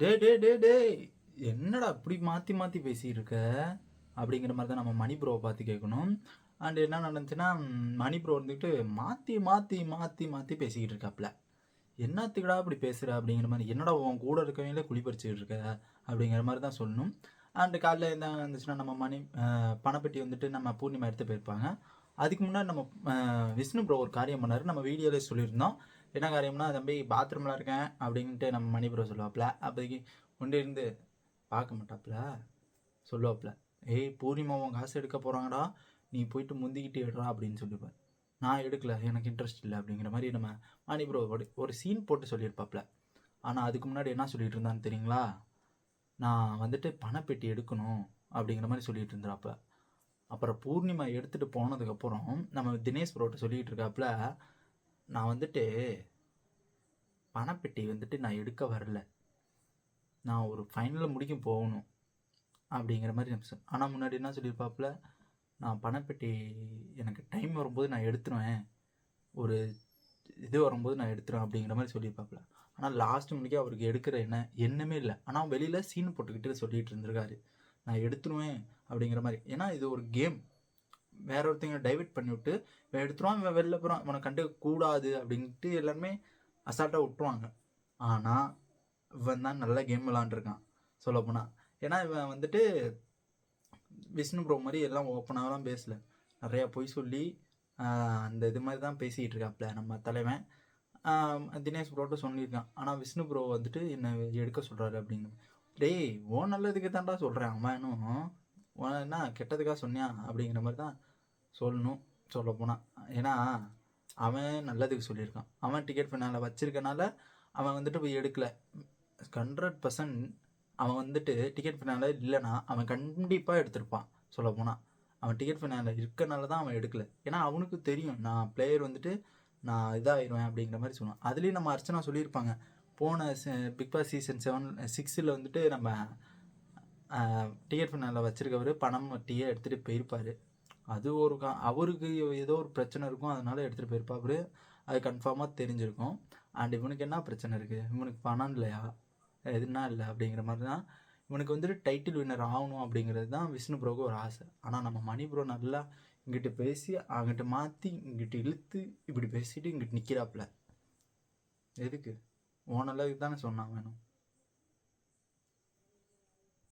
டே டே டே டே என்னடா இப்படி மாற்றி மாற்றி பேசிகிட்டு இருக்க அப்படிங்கிற மாதிரி தான் நம்ம மணி ப்ரோவை பார்த்து கேட்கணும். அண்ட் என்ன நடந்துச்சுன்னா மணி ப்ரோ வந்துட்டு மாற்றி மாற்றி மாற்றி மாற்றி பேசிக்கிட்டு இருக்காப்புல என்னத்துக்குடா இப்படி பேசுகிற அப்படிங்கிற மாதிரி என்னடா உன் கூட இருக்கவங்களே குளிப்பறிச்சிக்கிட்டு இருக்க அப்படிங்கிற மாதிரி தான் சொல்லணும். அண்டு காலைல என்ன இருந்துச்சுன்னா நம்ம மணி பணப்பெட்டி வந்துட்டு நம்ம பூர்ணிமா எடுத்து போயிருப்பாங்க. அதுக்கு முன்னாடி நம்ம விஷ்ணு ப்ரோ ஒரு காரியம் பண்ணார். நம்ம வீடியோவில் சொல்லியிருந்தோம். என்ன காரியம்னா தம்பி பாத்ரூமில் இருக்கேன் அப்படின்ட்டு நம்ம மணி ப்ரோ சொல்லுவாப்புல அப்போதைக்கு கொண்டு இருந்து பார்க்க மாட்டாப்புல சொல்லுவாப்புல ஏய் பூர்ணிமா உன் காசு எடுக்க போகிறாங்கடா நீ போயிட்டு முந்திக்கிட்டு எடுறா அப்படின்னு சொல்லிப்பேன் நான் எடுக்கல எனக்கு இன்ட்ரெஸ்ட் இல்லை அப்படிங்கிற மாதிரி நம்ம மணி ப்ரோ ஒரு சீன் போட்டு சொல்லியிருப்பாப்புல ஆனால் அதுக்கு முன்னாடி என்ன சொல்லிட்டு இருந்தான்னு தெரியுங்களா? நான் வந்துட்டு பணப்பெட்டி எடுக்கணும் அப்படிங்கிற மாதிரி சொல்லிட்டு இருந்தாப்ப அப்புறம் பூர்ணிமா எடுத்துகிட்டு போனதுக்கப்புறம் நம்ம தினேஷ் ப்ரோட்ட சொல்லிகிட்டு இருக்காப்புல நான் வந்துட்டு பணப்பெட்டி வந்துட்டு நான் எடுக்க வரல. நான் ஒரு ஃபைனலில் முடிக்கும் போகணும் அப்படிங்கிற மாதிரி நிமிஷம் ஆனால் முன்னாடி என்ன சொல்லியிருப்பாப்புல? நான் பணப்பெட்டி எனக்கு டைம் வரும்போது நான் எடுத்துருவேன். ஒரு இது வரும்போது நான் எடுத்துருவேன் அப்படிங்கிற மாதிரி சொல்லியிருப்பாப்புல. ஆனால் லாஸ்ட் முடிக்க அவருக்கு எடுக்கிற என்ன எண்ணமே இல்லை. ஆனால் வெளியில் சீன் போட்டுக்கிட்டு சொல்லிகிட்டு இருந்திருக்காரு. நான் எடுத்துருவேன் அப்படிங்கிற மாதிரி. ஏன்னா இது ஒரு கேம் வேற ஒருத்தங்க டைவெர்ட் பண்ணிவிட்டு இவன் எடுத்துருவான் இவன் வெளில போகிறான் இவனை கண்டுக்க கூடாது அப்படின்ட்டு எல்லாருமே அசால்ட்டாக விட்டுருவாங்க. ஆனால் இவன் தான் நல்ல கேம் விளாண்டுருக்கான் சொல்லப்போனால் ஏன்னா இவன் வந்துட்டு விஷ்ணு ப்ரோ மாதிரி எல்லாம் ஓப்பனாகலாம் பேசல. நிறையா பொய் சொல்லி அந்த இது மாதிரி தான் பேசிக்கிட்டு இருக்காப்ல நம்ம தலைவன். தினேஷ் ப்ரோட்ட சொல்லியிருக்கான். ஆனால் விஷ்ணு ப்ரோ வந்துட்டு என்னை எடுக்க சொல்கிறாரு அப்படின்னு. டேய் ஓ நல்லதுக்கு தான்டா சொல்கிறேன் அம்மா இன்னும் என்ன கெட்டதுக்காக சொன்னியா? அப்படிங்கிற மாதிரி தான் சொல்லணும் சொல்ல போனால் ஏன்னா அவன் நல்லதுக்கு சொல்லியிருக்கான். அவன் டிக்கெட் ஃபினால வச்சிருக்கனால அவன் வந்துட்டு போய் எடுக்கல. ஹண்ட்ரட் பர்சன்ட் அவன் வந்துட்டு டிக்கெட் ஃபினால இல்லைன்னா அவன் கண்டிப்பாக எடுத்திருப்பான் சொல்ல போனால் அவன் டிக்கெட் ஃபினால இருக்கனால தான் அவன் எடுக்கல. ஏன்னா அவனுக்கு தெரியும். நான் பிளேயர் வந்துட்டு நான் இதாகிடுவேன் அப்படிங்கிற மாதிரி சொல்லுவான். அதுலேயும் நம்ம அர்ச்சனா சொல்லியிருப்பாங்க. போன பிக் பாஸ் சீசன் செவன் சிக்ஸில் வந்துட்டு நம்ம டிக்கெட் ஃபினால வச்சுருக்கவர் பணம் வட்டியை எடுத்துகிட்டு போயிருப்பார். அது ஒரு கா அவருக்கு ஏதோ ஒரு பிரச்சனை இருக்கும் அதனால எடுத்துகிட்டு போயிருப்பாரு அது கன்ஃபார்மாக தெரிஞ்சிருக்கும். அண்ட் இவனுக்கு என்ன பிரச்சனை இருக்குது இவனுக்கு பணம் இல்லையா? எதுனா இல்லை அப்படிங்கிற மாதிரி தான் இவனுக்கு வந்துட்டு டைட்டில் வின்னர் ஆகணும் அப்படிங்கிறது தான் விஷ்ணு ப்ரோக்கு ஒரு ஆசை. ஆனால் நம்ம மணி ப்ரோ நல்லா இங்கிட்டு பேசி அங்கிட்டு மாற்றி இங்கிட்டு இழுத்து இப்படி பேசிட்டு இங்கிட்டு நிற்கிறாப்புல எதுக்கு? ஓனளவுக்கு தானே சொன்னான் வேணும்